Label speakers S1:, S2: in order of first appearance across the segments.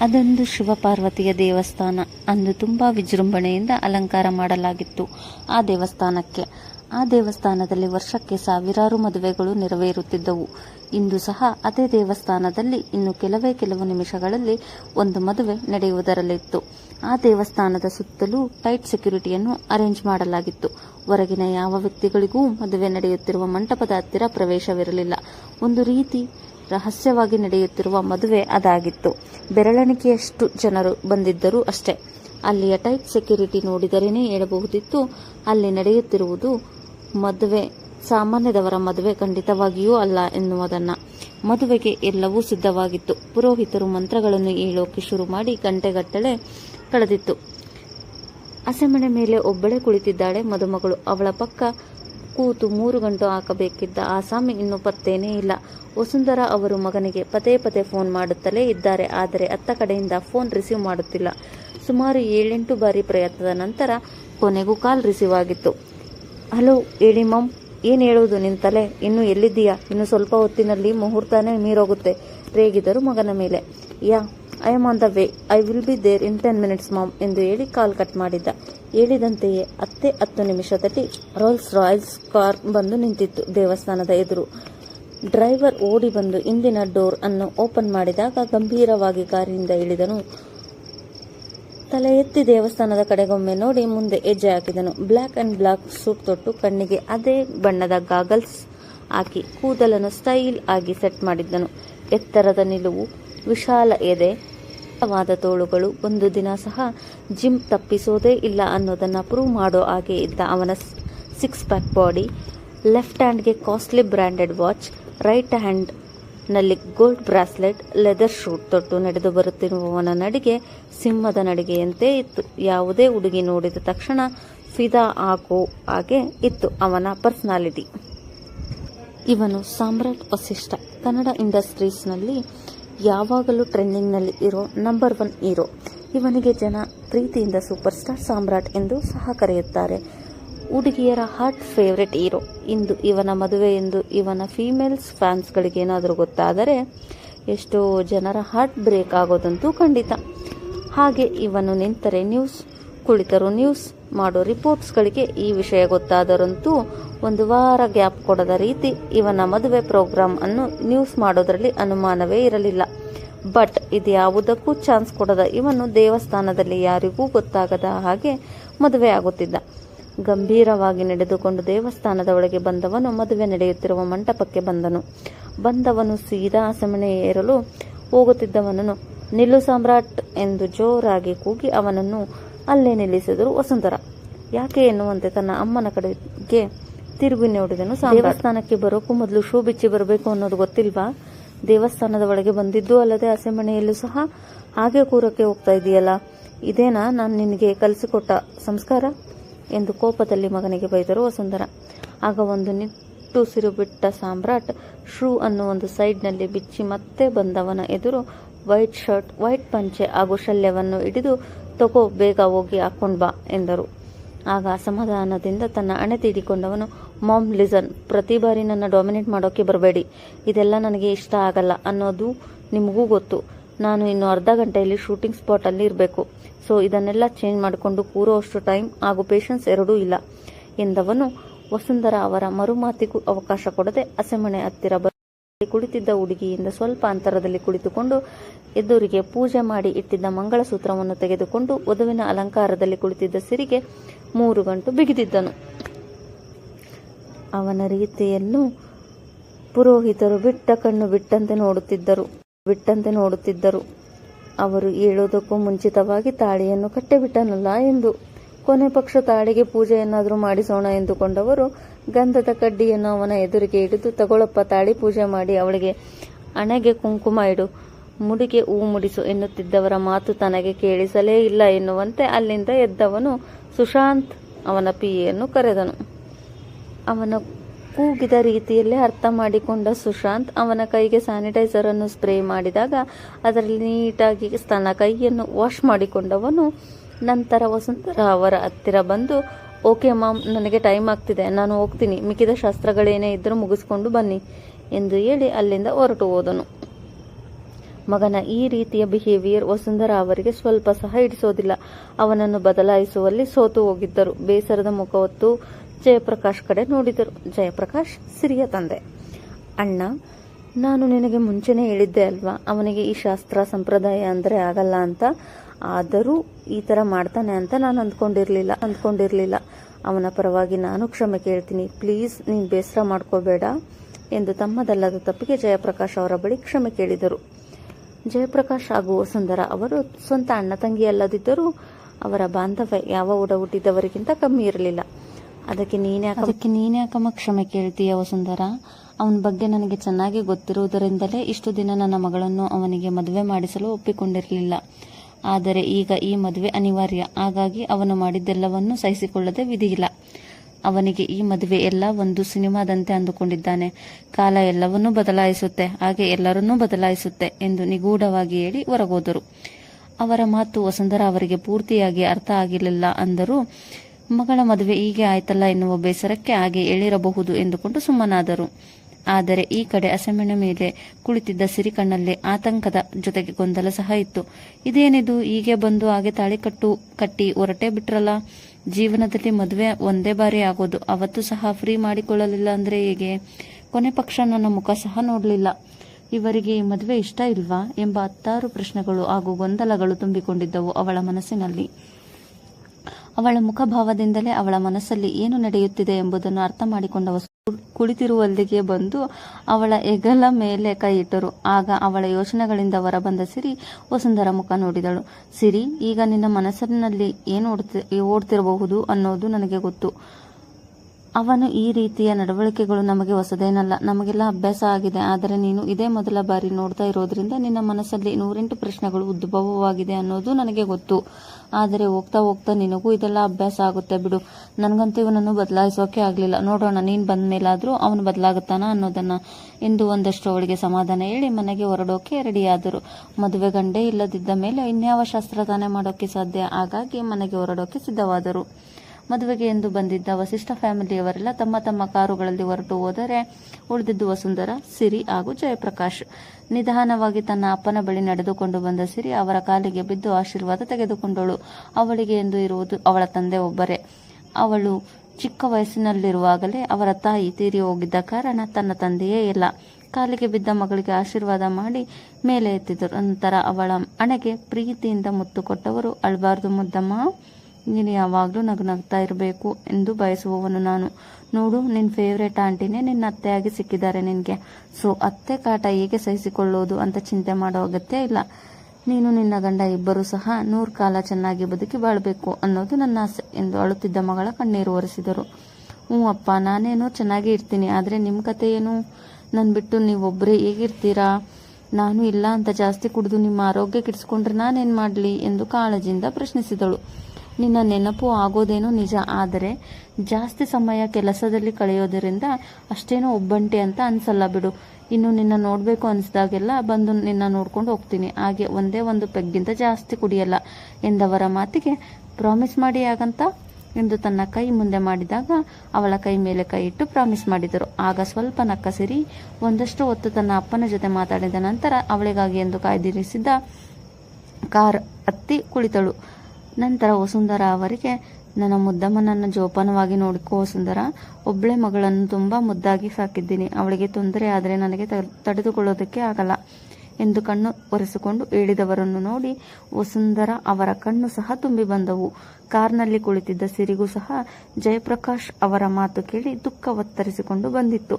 S1: ಅದೊಂದು ಶಿವಪಾರ್ವತಿಯ ದೇವಸ್ಥಾನ ಅಂದು ತುಂಬ ವಿಜೃಂಭಣೆಯಿಂದ ಅಲಂಕಾರ ಮಾಡಲಾಗಿತ್ತು ಆ ದೇವಸ್ಥಾನಕ್ಕೆ. ಆ ದೇವಸ್ಥಾನದಲ್ಲಿ ವರ್ಷಕ್ಕೆ ಸಾವಿರಾರು ಮದುವೆಗಳು ನೆರವೇರುತ್ತಿದ್ದವು. ಇಂದು ಸಹ ಅದೇ ದೇವಸ್ಥಾನದಲ್ಲಿ ಇನ್ನು ಕೆಲವೇ ಕೆಲವು ನಿಮಿಷಗಳಲ್ಲಿ ಒಂದು ಮದುವೆ ನಡೆಯುವುದರಲ್ಲಿತ್ತು. ಆ ದೇವಸ್ಥಾನದ ಸುತ್ತಲೂ ಟೈಟ್ ಸೆಕ್ಯೂರಿಟಿಯನ್ನು ಅರೇಂಜ್ ಮಾಡಲಾಗಿತ್ತು. ಹೊರಗಿನ ಯಾವ ವ್ಯಕ್ತಿಗಳಿಗೂ ಮದುವೆ ನಡೆಯುತ್ತಿರುವ ಮಂಟಪದ ಹತ್ತಿರ ಪ್ರವೇಶವಿರಲಿಲ್ಲ. ಒಂದು ರೀತಿ ರಹಸ್ಯವಾಗಿ ನಡೆಯುತ್ತಿರುವ ಮದುವೆ ಅದಾಗಿತ್ತು. ಬೆರಳೆಣಿಕೆಯಷ್ಟು ಜನರು ಬಂದಿದ್ದರು ಅಷ್ಟೇ. ಅಲ್ಲಿಯ ಟೈಟ್ ಸೆಕ್ಯೂರಿಟಿ ನೋಡಿದರೇನೆ ಹೇಳಬಹುದಿತ್ತು, ಅಲ್ಲಿ ನಡೆಯುತ್ತಿರುವುದು ಮದುವೆ, ಸಾಮಾನ್ಯದವರ ಮದುವೆ ಖಂಡಿತವಾಗಿಯೂ ಅಲ್ಲ ಎನ್ನುವುದನ್ನ. ಮದುವೆಗೆ ಎಲ್ಲವೂ ಸಿದ್ಧವಾಗಿತ್ತು. ಪುರೋಹಿತರು ಮಂತ್ರಗಳನ್ನು ಹೇಳೋಕೆ ಶುರು ಮಾಡಿ ಗಂಟೆಗಟ್ಟಲೆ ಕಳೆದಿತ್ತು. ಹಸೆಮಣೆ ಮೇಲೆ ಒಬ್ಬಳೆ ಕುಳಿತಿದ್ದಾಳೆ ಮದುಮಗಳು. ಅವಳ ಪಕ್ಕ ಕೂತು ಮೂರು ಗಂಟು ಹಾಕಬೇಕಿದ್ದ ಆಸಾಮಿ ಇನ್ನೂ ಪತ್ತೇನೇ ಇಲ್ಲ. ವಸುಂಧರ ಅವರು ಮಗನಿಗೆ ಪದೇ ಪದೇ ಫೋನ್ ಮಾಡುತ್ತಲೇ ಇದ್ದಾರೆ, ಆದರೆ ಅತ್ತ ಕಡೆಯಿಂದ ಫೋನ್ ರಿಸೀವ್ ಮಾಡುತ್ತಿಲ್ಲ. ಸುಮಾರು ಏಳೆಂಟು ಬಾರಿ ಪ್ರಯತ್ನದ ನಂತರ ಕೊನೆಗೂ ಕಾಲ್ ರಿಸೀವ್ ಆಗಿತ್ತು. ಹಲೋ, ಹೇಳಿ ಮಮ್, ಏನು ಹೇಳುವುದು ನಿನ್ ತಲೆ? ಇನ್ನು ಎಲ್ಲಿದ್ದೀಯಾ? ಇನ್ನು ಸ್ವಲ್ಪ ಹೊತ್ತಿನಲ್ಲಿ ಮುಹೂರ್ತನೇ ಮೀರೋಗುತ್ತೆ, ರೇಗಿದರು ಮಗನ ಮೇಲೆ. Yeah I am on the way I will be there in ten minutes mom, ಎಂದು ಹೇಳಿ ಕಾಲ್ ಕಟ್ ಮಾಡಿದ್ದ. ಹೇಳಿದಂತೆಯೇ ಹತ್ತೇ ಹತ್ತು ನಿಮಿಷದಲ್ಲಿ ರೋಲ್ಸ್ ರಾಯಲ್ಸ್ ಕಾರ್ ಬಂದು ನಿಂತಿತ್ತು ದೇವಸ್ಥಾನದ ಎದುರು. ಡ್ರೈವರ್ ಓಡಿ ಬಂದು ಇಂದಿನ ಡೋರ್ ಅನ್ನು ಓಪನ್ ಮಾಡಿದಾಗ ಗಂಭೀರವಾಗಿ ಕಾರಿನಿಂದ ಇಳಿದನು. ತಲೆ ಎತ್ತಿ ದೇವಸ್ಥಾನದ ಕಡೆಗೊಮ್ಮೆ ನೋಡಿ ಮುಂದೆ ಹೆಜ್ಜೆ ಹಾಕಿದನು. ಬ್ಲ್ಯಾಕ್ ಅಂಡ್ ಬ್ಲಾಕ್ ಸೂಟ್ ತೊಟ್ಟು ಕಣ್ಣಿಗೆ ಅದೇ ಬಣ್ಣದ ಗಾಗಲ್ಸ್ ಹಾಕಿ ಕೂದಲನ್ನು ಸ್ಟೈಲ್ ಆಗಿ ಸೆಟ್ ಮಾಡಿದ್ದನು. ಎತ್ತರದ ನಿಲುವು, ವಿಶಾಲ ಎದೆ ವಾದ ತೋಳುಗಳು. ಒಂದು ದಿನ ಸಹ ಜಿಮ್ ತಪ್ಪಿಸೋದೇ ಇಲ್ಲ ಅನ್ನೋದನ್ನು ಪ್ರೂವ್ ಮಾಡೋ ಹಾಗೆ ಇದ್ದ ಅವನ ಸಿಕ್ಸ್ ಪ್ಯಾಕ್ ಬಾಡಿ ಲೆಫ್ಟ್ ಹ್ಯಾಂಡ್ಗೆ ಕಾಸ್ಟ್ಲಿ ಬ್ರ್ಯಾಂಡೆಡ್ ವಾಚ್ ರೈಟ್ ಹ್ಯಾಂಡ್ನಲ್ಲಿ ಗೋಲ್ಡ್ ಬ್ರಾಸ್ಲೆಟ್ ಲೆದರ್ ಶೂಟ್ ತೊಟ್ಟು ನಡೆದು ಬರುತ್ತಿರುವವನ ನಡಿಗೆ ಸಿಂಹದ ನಡಿಗೆಯಂತೆ ಇತ್ತು. ಯಾವುದೇ ಹುಡುಗಿ ನೋಡಿದ ತಕ್ಷಣ ಫಿದಾ ಆಗೋ ಹಾಗೆ ಇತ್ತು ಅವನ ಪರ್ಸನಾಲಿಟಿ ಇವನು ಸಾಮ್ರಾಟ್ ವಸಿಷ್ಠ. ಕನ್ನಡ ಇಂಡಸ್ಟ್ರೀಸ್ನಲ್ಲಿ ಯಾವಾಗಲೂ ಟ್ರೆಂಡಿಂಗ್ನಲ್ಲಿ ಇರೋ ನಂಬರ್ ಒನ್ ಹೀರೋ ಇವನಿಗೆ ಜನ ಪ್ರೀತಿಯಿಂದ ಸೂಪರ್ ಸ್ಟಾರ್ ಸಾಮ್ರಾಟ್ ಎಂದು ಸಹ ಕರೆಯುತ್ತಾರೆ. ಹುಡುಗಿಯರ ಹಾರ್ಟ್ ಫೇವ್ರೆಟ್ ಹೀರೋ. ಇಂದು ಇವನ ಮದುವೆ ಎಂದು ಇವನ ಫೀಮೇಲ್ಸ್ ಫ್ಯಾನ್ಸ್ಗಳಿಗೆ ಏನಾದರೂ ಗೊತ್ತಾದರೆ ಎಷ್ಟೋ ಜನರ ಹಾರ್ಟ್ ಬ್ರೇಕ್ ಆಗೋದಂತೂ ಖಂಡಿತ. ಹಾಗೆ ಇವನು ನಿಂತರೆ ನ್ಯೂಸ್, ಕುಳಿತರು ನ್ಯೂಸ್, ಮಾಡೋ ರಿಪೋರ್ಟ್ಸ್ಗಳಿಗೆ ಈ ವಿಷಯ ಗೊತ್ತಾದರಂತೂ ಒಂದು ವಾರ ಗ್ಯಾಪ್ ಕೊಡದ ರೀತಿ ಇವನ ಮದುವೆ ಪ್ರೋಗ್ರಾಮ್ ಅನ್ನು ನ್ಯೂಸ್ ಮಾಡೋದರಲ್ಲಿ ಅನುಮಾನವೇ ಇರಲಿಲ್ಲ. ಬಟ್ ಇದ್ಯಾವುದಕ್ಕೂ ಚಾನ್ಸ್ ಕೊಡದ. ಇವನು ದೇವಸ್ಥಾನದಲ್ಲಿ ಯಾರಿಗೂ ಗೊತ್ತಾಗದ ಹಾಗೆ ಮದುವೆ ಆಗುತ್ತಿದ್ದ. ಗಂಭೀರವಾಗಿ ನಡೆದುಕೊಂಡು ದೇವಸ್ಥಾನದ ಒಳಗೆ ಬಂದವನು ಮದುವೆ ನಡೆಯುತ್ತಿರುವ ಮಂಟಪಕ್ಕೆ ಬಂದನು. ಬಂದವನು ಸೀದಾ ಸಮಣೆ ಏರಲು ಹೋಗುತ್ತಿದ್ದವನನ್ನು ನಿಲ್ಲು ಸಾಮ್ರಾಟ್ ಎಂದು ಜೋರಾಗಿ ಕೂಗಿ ಅವನನ್ನು ಅಲ್ಲೇ ನಿಲ್ಲಿಸಿದರು ವಸುಂಧರ. ಯಾಕೆ ಎನ್ನುವಂತೆ ತನ್ನ ಅಮ್ಮನ ಕಡೆಗೆ ತಿರುಗಿ ನೋಡಿದನು ದೇವಸ್ಥಾನಕ್ಕೆ ಬರೋಕ್ಕೂ ಮೊದಲು ಶೂ ಬಿಚ್ಚಿ ಬರಬೇಕು ಅನ್ನೋದು ಗೊತ್ತಿಲ್ವಾ? ದೇವಸ್ಥಾನದ ಒಳಗೆ ಬಂದಿದ್ದು, ಅಲ್ಲದೆ ಹಸೆಮಣೆಯಲ್ಲೂ ಸಹ ಹಾಗೆ ಕೂರಕ್ಕೆ ಹೋಗ್ತಾ ಇದೆಯಲ್ಲ. ಇದೇನಾ? ನಾನು ನಿನಗೆ ಕಲಿಸಿಕೊಟ್ಟ ಸಂಸ್ಕಾರ? ಎಂದು ಕೋಪದಲ್ಲಿ ಮಗನಿಗೆ ಬೈದರು ವಸುಂಧರ. ಆಗ ಒಂದು ನಿಟ್ಟುಸಿರು ಬಿಟ್ಟ ಸಾಮ್ರಾಟ್ ಶೂ ಅನ್ನು ಒಂದು ಸೈಡ್ನಲ್ಲಿ ಬಿಚ್ಚಿ ಮತ್ತೆ ಬಂದವನ ಎದುರು ವೈಟ್ ಶರ್ಟ್, ವೈಟ್ ಪಂಚೆ ಹಾಗೂ ಶಲ್ಯವನ್ನು ಹಿಡಿದು, ತಗೋ, ಬೇಗ ಹೋಗಿ ಹಾಕೊಂಡ್ಬಾ ಎಂದರು. ಆಗ ಅಸಮಾಧಾನದಿಂದ ತನ್ನ ಅಣೆ ತೀಡಿಕೊಂಡವನು ಮಾಮ್ ಲಿಸನ್ ಪ್ರತಿ ಬಾರಿ ನನ್ನ ಡಾಮಿನೇಟ್ ಮಾಡೋಕ್ಕೆ ಬರಬೇಡಿ. ಇದೆಲ್ಲ ನನಗೆ ಇಷ್ಟ ಆಗಲ್ಲ ಅನ್ನೋದು ನಿಮಗೂ ಗೊತ್ತು. ನಾನು ಇನ್ನು ಅರ್ಧ ಗಂಟೆಯಲ್ಲಿ ಶೂಟಿಂಗ್ ಸ್ಪಾಟಲ್ಲಿ ಇರಬೇಕು. ಸೊ ಇದನ್ನೆಲ್ಲ ಚೇಂಜ್ ಮಾಡಿಕೊಂಡು ಕೂರೋಷ್ಟು ಟೈಮ್ ಹಾಗೂ ಪೇಷನ್ಸ್ ಎರಡೂ ಇಲ್ಲ. ಎಂದವನು ವಸುಂಧರ ಅವರ ಮರುಮಾತಿಗೂ ಅವಕಾಶ ಕೊಡದೆ ಅಸೆಮಣೆ ಹತ್ತಿರ ಬ ಕುಳಿತಿದ್ದ ಹುಡುಗಿಯಿಂದ ಸ್ವಲ್ಪ ಅಂತರದಲ್ಲಿ ಕುಳಿತುಕೊಂಡು ಎದುರಿಗೆ ಪೂಜೆ ಮಾಡಿ ಇಟ್ಟಿದ್ದ ಮಂಗಳಸೂತ್ರವನ್ನು ತೆಗೆದುಕೊಂಡು ವಧುವಿನ ಅಲಂಕಾರದಲ್ಲಿ ಕುಳಿತಿದ್ದ ಸಿರಿಗೆ ಮೂರು ಗಂಟು ಬಿಗಿದಿದ್ದನು. ಅವನ ರೀತಿಯನ್ನು ಪುರೋಹಿತರು ಬಿಟ್ಟ ಕಣ್ಣು ಬಿಟ್ಟಂತೆ ನೋಡುತ್ತಿದ್ದರು ಬಿಟ್ಟಂತೆ ನೋಡುತ್ತಿದ್ದರು. ಅವರು ಹೇಳೋದಕ್ಕೂ ಮುಂಚಿತವಾಗಿ ತಾಳಿಯನ್ನು ಕಟ್ಟಿಬಿಟ್ಟನಲ್ಲ ಎಂದು. ಕೊನೆ ಪಕ್ಷ ತಾಳಿಗೆ ಪೂಜೆಯನ್ನಾದರೂ ಮಾಡಿಸೋಣ ಎಂದುಕೊಂಡವರು ಗಂಧದ ಕಡ್ಡಿಯನ್ನು ಅವನ ಎದುರಿಗೆ ಹಿಡಿದು, ತಗೊಳಪ್ಪ ತಾಳಿ, ಪೂಜೆ ಮಾಡಿ, ಅವಳಿಗೆ ಹಣೆಗೆ ಕುಂಕುಮ ಇಡು, ಮುಡಿಗೆ ಹೂ ಮುಡಿಸು ಎನ್ನುತ್ತಿದ್ದವರ ಮಾತು ತನಗೆ ಕೇಳಿಸಲೇ ಇಲ್ಲ ಎನ್ನುವಂತೆ ಅಲ್ಲಿಂದ ಎದ್ದವನು ಸುಶಾಂತ್ ಅವನ ಪಿಯನ್ನು ಕರೆದನು. ಅವನ ಕೂಗಿದ ರೀತಿಯಲ್ಲೇ ಅರ್ಥ ಮಾಡಿಕೊಂಡ ಸುಶಾಂತ್ ಅವನ ಕೈಗೆ ಸ್ಯಾನಿಟೈಸರ್ ಅನ್ನು ಸ್ಪ್ರೇ ಮಾಡಿದಾಗ ಅದರಲ್ಲಿ ನೀಟಾಗಿ ತನ್ನ ಕೈಯನ್ನು ವಾಶ್ ಮಾಡಿಕೊಂಡವನು ನಂತರ ವಸುಂಧರ ಅವರ ಹತ್ತಿರ ಬಂದು, ಓಕೆ ಮಾಮ್, ನನಗೆ ಟೈಮ್ ಆಗ್ತಿದೆ. ನಾನು ಹೋಗ್ತೀನಿ. ಮಿಕ್ಕಿದ ಶಾಸ್ತ್ರಗಳೇನೇ ಇದ್ದರೂ ಮುಗಿಸ್ಕೊಂಡು ಬನ್ನಿ ಎಂದು ಹೇಳಿ ಅಲ್ಲಿಂದ ಹೊರಟು ಹೋದನು. ಮಗನ ಈ ರೀತಿಯ ಬಿಹೇವಿಯರ್ ವಸುಂಧರ ಅವರಿಗೆ ಸ್ವಲ್ಪ ಸಹ ಹಿಡಿಸೋದಿಲ್ಲ. ಅವನನ್ನು ಬದಲಾಯಿಸುವಲ್ಲಿ ಸೋತು ಹೋಗಿದ್ದರು. ಬೇಸರದ ಮುಖವತ್ತು ಜಯಪ್ರಕಾಶ್ ಕಡೆ ನೋಡಿದರು. ಜಯಪ್ರಕಾಶ್ ಸಿರಿಯ ತಂದೆ. ಅಣ್ಣ, ನಾನು ನಿನಗೆ ಮುಂಚೆನೇ ಹೇಳಿದ್ದೆ ಅಲ್ವಾ? ಅವನಿಗೆ ಈ ಶಾಸ್ತ್ರ, ಸಂಪ್ರದಾಯ ಅಂದರೆ ಆಗಲ್ಲ ಅಂತ. ಆದರೂ ಈ ಥರ ಮಾಡ್ತಾನೆ ಅಂತ ನಾನು ಅಂದ್ಕೊಂಡಿರಲಿಲ್ಲ ಅಂದ್ಕೊಂಡಿರಲಿಲ್ಲ. ಅವನ ಪರವಾಗಿ ನಾನು ಕ್ಷಮೆ ಕೇಳ್ತೀನಿ. ಪ್ಲೀಸ್, ನೀನು ಬೇಸರ ಮಾಡ್ಕೋಬೇಡ ಎಂದು ತಮ್ಮದಲ್ಲದ ತಪ್ಪಿಗೆ ಜಯಪ್ರಕಾಶ್ ಅವರ ಬಳಿ ಕ್ಷಮೆ ಕೇಳಿದರು. ಜಯಪ್ರಕಾಶ್ ಹಾಗೂ ವಸುಂಧರ ಅವರು ಸ್ವಂತ ಅಣ್ಣ ತಂಗಿ ಅಲ್ಲದಿದ್ದರೂ ಅವರ ಬಾಂಧವ್ಯ ಯಾವ ಉಡ ಹುಟ್ಟಿದವರಿಗಿಂತ ಕಮ್ಮಿ ಇರಲಿಲ್ಲ. ಅದಕ್ಕೆ ನೀನೇ ಅದಕ್ಕೆ ನೀನ್ಯಾಕಮ್ಮ ಕ್ಷಮೆ ಕೇಳ್ತೀಯ ವಸುಂಧರ. ಅವನ ಬಗ್ಗೆ ನನಗೆ ಚೆನ್ನಾಗಿ ಗೊತ್ತಿರುವುದರಿಂದಲೇ ಇಷ್ಟು ದಿನ ನನ್ನ ಮಗಳನ್ನು ಅವನಿಗೆ ಮದುವೆ ಮಾಡಿಸಲು ಒಪ್ಪಿಕೊಂಡಿರಲಿಲ್ಲ. ಆದರೆ ಈಗ ಈ ಮದುವೆ ಅನಿವಾರ್ಯ. ಹಾಗಾಗಿ ಅವನು ಮಾಡಿದ್ದೆಲ್ಲವನ್ನೂ ಸಹಿಸಿಕೊಳ್ಳದೆ ವಿಧಿಯಿಲ್ಲ. ಅವನಿಗೆ ಈ ಮದುವೆ ಎಲ್ಲ ಒಂದು ಸಿನಿಮಾದಂತೆ ಅಂದುಕೊಂಡಿದ್ದಾನೆ. ಕಾಲ ಎಲ್ಲವನ್ನೂ ಬದಲಾಯಿಸುತ್ತೆ. ಹಾಗೆ ಎಲ್ಲರನ್ನೂ ಬದಲಾಯಿಸುತ್ತೆ ಎಂದು ನಿಗೂಢವಾಗಿ ಹೇಳಿ ಹೊರಗೋದರು. ಅವರ ಮಾತು ವಸುಂಧರ ಅವರಿಗೆ ಪೂರ್ತಿಯಾಗಿ ಅರ್ಥ ಆಗಿರಲಿಲ್ಲ ಅಂದರೂ ಮಗಳ ಮದುವೆ ಹೀಗೆ ಆಯ್ತಲ್ಲ ಎನ್ನುವ ಬೇಸರಕ್ಕೆ ಹಾಗೆ ಹೇಳಿರಬಹುದು ಎಂದುಕೊಂಡು ಸುಮ್ಮನಾದರು. ಆದರೆ ಈ ಕಡೆ ಅಸಮಿನ ಮೇಲೆ ಕುಳಿತಿದ್ದ ಸಿರಿಕಣ್ಣಲ್ಲಿ ಆತಂಕದ ಜೊತೆಗೆ ಗೊಂದಲ ಸಹ ಇತ್ತು. ಇದೇನಿದು, ಹೀಗೆ ಬಂದು ಹಾಗೆ ತಾಳಿ ಕಟ್ಟು, ಕಟ್ಟಿ ಹೊರಟೇ ಬಿಟ್ರಲ್ಲ? ಜೀವನದಲ್ಲಿ ಮದುವೆ ಒಂದೇ ಬಾರಿ ಆಗೋದು ಅವತ್ತು ಸಹ ಫ್ರೀ ಮಾಡಿಕೊಳ್ಳಲಿಲ್ಲ ಅಂದ್ರೆ ಹೇಗೆ? ಕೊನೆ ಪಕ್ಷ ನನ್ನ ಮುಖ ಸಹ ನೋಡಲಿಲ್ಲ. ಇವರಿಗೆ ಈ ಮದುವೆ ಇಷ್ಟ ಇಲ್ವಾ? ಎಂಬ ಹತ್ತಾರು ಪ್ರಶ್ನೆಗಳು ಹಾಗೂ ಗೊಂದಲಗಳು ತುಂಬಿಕೊಂಡಿದ್ದವು ಅವಳ ಮನಸ್ಸಿನಲ್ಲಿ. ಅವಳ ಮುಖಭಾವದಿಂದಲೇ ಅವಳ ಮನಸ್ಸಲ್ಲಿ ಏನು ನಡೆಯುತ್ತಿದೆ ಎಂಬುದನ್ನು ಅರ್ಥ ಮಾಡಿಕೊಂಡ ಕುಳಿತಿರುವಲ್ಲಿಗೆ ಬಂದು ಅವಳ ಹೆಗಲ ಮೇಲೆ ಕೈ ಇಟ್ಟರು. ಆಗ ಅವಳ ಯೋಚನೆಗಳಿಂದ ಹೊರಬಂದ ಸಿರಿ ವಸುಂಧರ ಮುಖ ನೋಡಿದಳು. ಸಿರಿ, ಈಗ ನಿನ್ನ ಮನಸ್ಸಿನಲ್ಲಿ ಏನು ಓಡ್ತಿ, ಓಡ್ತಿರಬಹುದು ಅನ್ನೋದು ನನಗೆ ಗೊತ್ತು. ಅವನು ಈ ರೀತಿಯ ನಡವಳಿಕೆಗಳು ನಮಗೆ ಹೊಸದೇನಲ್ಲ. ನಮಗೆಲ್ಲ ಅಭ್ಯಾಸ ಆಗಿದೆ. ಆದರೆ ನೀನು ಇದೇ ಮೊದಲ ಬಾರಿ ನೋಡ್ತಾ ಇರೋದ್ರಿಂದ ನಿನ್ನ ಮನಸ್ಸಲ್ಲಿ ನೂರೆಂಟು ಪ್ರಶ್ನೆಗಳು ಉದ್ಭವವಾಗಿದೆ ಅನ್ನೋದು ನನಗೆ ಗೊತ್ತು. ಆದರೆ ಹೋಗ್ತಾ ಹೋಗ್ತಾ ನಿನಗೂ ಇದೆಲ್ಲ ಅಭ್ಯಾಸ ಆಗುತ್ತೆ ಬಿಡು. ನನಗಂತೂ ಇವನನ್ನು ಬದಲಾಯಿಸೋಕೆ ಆಗಲಿಲ್ಲ. ನೋಡೋಣ, ನೀನು ಬಂದ ಮೇಲಾದರೂ ಅವನು ಬದಲಾಗುತ್ತಾನ ಅನ್ನೋದನ್ನ ಎಂದು ಒಂದಷ್ಟು ಅವಳಿಗೆ ಸಮಾಧಾನ ಹೇಳಿ ಮನೆಗೆ ಹೊರಡೋಕೆ ರೆಡಿಯಾದರು. ಮದುವೆ ಗಂಡೇ ಇಲ್ಲದಿದ್ದ ಮೇಲೆ ಇನ್ಯಾವ ಶಾಸ್ತ್ರ ತಾನೇ ಮಾಡೋಕೆ ಸಾಧ್ಯ? ಹಾಗಾಗಿ ಮನೆಗೆ ಹೊರಡೋಕೆ ಸಿದ್ಧವಾದರು. ಮದುವೆಗೆ ಎಂದು ಬಂದಿದ್ದ ವಸಿಷ್ಠ ಫ್ಯಾಮಿಲಿಯವರೆಲ್ಲ ತಮ್ಮ ತಮ್ಮ ಕಾರುಗಳಲ್ಲಿ ಹೊರಟು ಹೋದರೆ ಉಳಿದಿದ್ದು ವಸುಂಧರ, ಸಿರಿ ಹಾಗೂ ಜಯಪ್ರಕಾಶ್. ನಿಧಾನವಾಗಿ ತನ್ನ ಅಪ್ಪನ ಬಳಿ ನಡೆದುಕೊಂಡು ಬಂದ ಸಿರಿ ಅವರ ಕಾಲಿಗೆ ಬಿದ್ದು ಆಶೀರ್ವಾದ ತೆಗೆದುಕೊಂಡಳು. ಅವಳಿಗೆ ಎಂದು ಇರುವುದು ಅವಳ ತಂದೆ ಒಬ್ಬರೇ. ಅವಳು ಚಿಕ್ಕ ವಯಸ್ಸಿನಲ್ಲಿರುವಾಗಲೇ ಅವರ ತಾಯಿ ತೀರಿ ಹೋಗಿದ್ದ ಕಾರಣ ತನ್ನ ತಂದೆಯೇ ಇಲ್ಲ. ಕಾಲಿಗೆ ಬಿದ್ದ ಮಗಳಿಗೆ ಆಶೀರ್ವಾದ ಮಾಡಿ ಮೇಲೆ ಎತ್ತಿದರು ನಂತರ ಅವಳ ಹಣೆಗೆ ಪ್ರೀತಿಯಿಂದ ಮುತ್ತು ಕೊಟ್ಟವರು ಅಳ್ಬಾರ್ದು ಮುದ್ದಮ್ಮ. ನೀನು ಯಾವಾಗಲೂ ನಗು ನಗ್ತಾ ಇರಬೇಕು ಎಂದು ಬಯಸುವವನು ನಾನು. ನೋಡು ನಿನ್ನ ಫೇವ್ರೇಟ್ ಆಂಟಿನೇ ನಿನ್ನ ಅತ್ತೆಯಾಗಿ ಸಿಕ್ಕಿದ್ದಾರೆ ನಿನಗೆ. ಸೊ ಅತ್ತೆ ಕಾಟ ಹೇಗೆ ಸಹಿಸಿಕೊಳ್ಳೋದು ಅಂತ ಚಿಂತೆ ಮಾಡೋ ಅಗತ್ಯ ಇಲ್ಲ. ನೀನು ನಿನ್ನ ಗಂಡ ಇಬ್ಬರು ಸಹ ನೂರು ಕಾಲ ಚೆನ್ನಾಗಿ ಬದುಕಿ ಬಾಳಬೇಕು ಅನ್ನೋದು ನನ್ನ ಆಸೆ ಎಂದು ಅಳುತ್ತಿದ್ದ ಮಗಳ ಕಣ್ಣೀರು ಒರೆಸಿದರು. ಹ್ಞೂ ಅಪ್ಪ, ನಾನೇನೋ ಚೆನ್ನಾಗಿ ಇರ್ತೀನಿ, ಆದರೆ ನಿಮ್ಮ ಕತೆ ಏನು? ನನ್ನ ಬಿಟ್ಟು ನೀವೊಬ್ಬರೇ ಹೇಗಿರ್ತೀರಾ? ನಾನು ಇಲ್ಲ ಅಂತ ಜಾಸ್ತಿ ಕುಡಿದು ನಿಮ್ಮ ಆರೋಗ್ಯ ಕೆಡಿಸ್ಕೊಂಡ್ರೆ ನಾನೇನು ಮಾಡಲಿ ಎಂದು ಕಾಳಜಿಯಿಂದ ಪ್ರಶ್ನಿಸಿದಳು. ನಿನ್ನ ನೆನಪು ಆಗೋದೇನೋ ನಿಜ, ಆದರೆ ಜಾಸ್ತಿ ಸಮಯ ಕೆಲಸದಲ್ಲಿ ಕಳೆಯೋದರಿಂದ ಅಷ್ಟೇನೋ ಒಬ್ಬಂಟಿ ಅಂತ ಅನ್ಸಲ್ಲ ಬಿಡು. ಇನ್ನು ನಿನ್ನ ನೋಡಬೇಕು ಅನಿಸ್ದಾಗೆಲ್ಲ ಬಂದು ನಿನ್ನ ನೋಡ್ಕೊಂಡು ಹೋಗ್ತೀನಿ. ಹಾಗೆ ಒಂದೇ ಒಂದು ಪೆಗ್ಗಿಂತ ಜಾಸ್ತಿ ಕುಡಿಯಲ್ಲ ಎಂದವರ ಮಾತಿಗೆ, ಪ್ರಾಮಿಸ್ ಮಾಡಿ ಆಗಂತ ಎಂದು ತನ್ನ ಕೈ ಮುಂದೆ ಮಾಡಿದಾಗ ಅವಳ ಕೈ ಮೇಲೆ ಕೈ ಇಟ್ಟು ಪ್ರಾಮಿಸ್ ಮಾಡಿದರು. ಆಗ ಸ್ವಲ್ಪ ನಕ್ಕ ಸಿರಿ ಒಂದಷ್ಟು ಹೊತ್ತು ತನ್ನ ಅಪ್ಪನ ಜೊತೆ ಮಾತಾಡಿದ ನಂತರ ಅವಳಿಗಾಗಿ ಎಂದು ಕಾಯ್ದಿರಿಸಿದ್ದ ಕಾರ್ ಹತ್ತಿ ಕುಳಿತಳು. ನಂತರ ವಸುಂಧರ ಅವರಿಗೆ, ನನ್ನ ಮುದ್ದಮ್ಮನನ್ನು ಜೋಪಾನವಾಗಿ ನೋಡಿಕೋ ವಸುಂಧರ ಒಬ್ಬಳೆ ಮಗಳನ್ನು ತುಂಬ ಮುದ್ದಾಗಿ ಸಾಕಿದ್ದೀನಿ. ಅವಳಿಗೆ ತೊಂದರೆ ಆದರೆ ನನಗೆ ತಡೆದುಕೊಳ್ಳೋದಕ್ಕೆ ಆಗಲ್ಲ ಎಂದು ಕಣ್ಣು ಒರೆಸಿಕೊಂಡು ಹೇಳಿದವರನ್ನು ನೋಡಿ ವಸುಂಧರ ಅವರ ಕಣ್ಣು ಸಹ ತುಂಬಿ ಬಂದವು. ಕಾರ್ನಲ್ಲಿ ಕುಳಿತಿದ್ದ ಸಿರಿಗೂ ಸಹ ಜಯಪ್ರಕಾಶ್ ಅವರ ಮಾತು ಕೇಳಿ ದುಃಖ ಒತ್ತರಿಸಿಕೊಂಡು ಬಂದಿತ್ತು.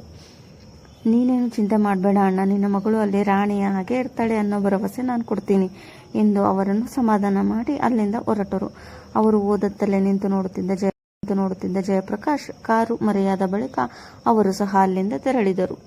S1: ನೀನೇನು ಚಿಂತೆ ಮಾಡಬೇಡ ಅಣ್ಣ. ನಿನ್ನ ಮಗಳು ಅಲ್ಲಿ ರಾಣಿಯ ಹಾಗೆ ಇರ್ತಾಳೆ ಅನ್ನೋ ಭರವಸೆ ನಾನು ಕೊಡ್ತೀನಿ. ಎಂದು ಅವರನ್ನು ಸಮಾಧಾನ ಮಾಡಿ ಅಲ್ಲಿಂದ ಹೊರಟರು. ಅವರು ಓದತ್ತಲೇ ನಿಂತು ನೋಡುತ್ತಿದ್ದ ಜಯ, ನಿಂತು ನೋಡುತ್ತಿದ್ದ ಜಯಪ್ರಕಾಶ್ ಕಾರು ಮರೆಯಾದ ಬಳಿಕ ಅವರು ಸಹ ಅಲ್ಲಿಂದ ತೆರಳಿದರು.